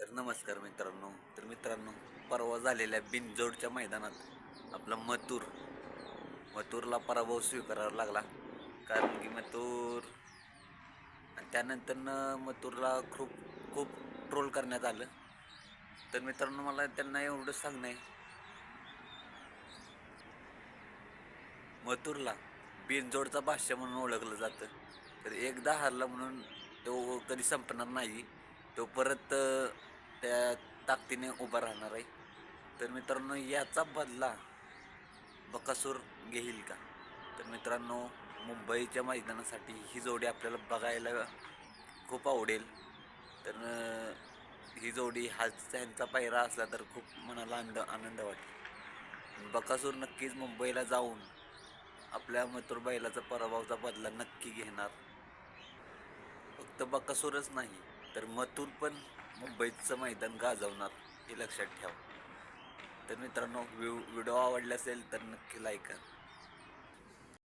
तर नमस्कार मित्रांनो. तर मित्रांनो परवा झालेल्या बिनजोडच्या मैदानात आपला मतूर मथूरला पराभव स्वीकारावा लागला. कारण की मतूर आणि त्यानंतरनं मतूरला खूप खूप ट्रोल करण्यात आलं. तर मित्रांनो मला त्यांना एवढं सांगणं आहे. मतूरला बिनजोडचा भाष्य म्हणून ओळखलं जातं. तर एकदा हारला म्हणून तो कधी संपणार नाही. तो परत त्या ताकदीने उभा राहणार आहे. तर मित्रांनो याचा बदला बकासूर घेईल का? तर मित्रांनो मुंबईच्या मैदानासाठी ही जोडी आपल्याला बघायला खूप आवडेल. तर ही जोडी हाच त्यांचा पायरा असला तर खूप मनाला आनंद आनंद वाटेल. बकासूर नक्कीच मुंबईला जाऊन आपल्या मथुर बैलाचा पराभवाचा बदला नक्की घेणार. फक्त बकासूरच नाही तर मथुर पण मुंबईचं मैदान गाजवणार हे लक्षात ठेवा. तर मित्रांनो व्हिडिओ आवडला असेल तर नक्की लाईक करा.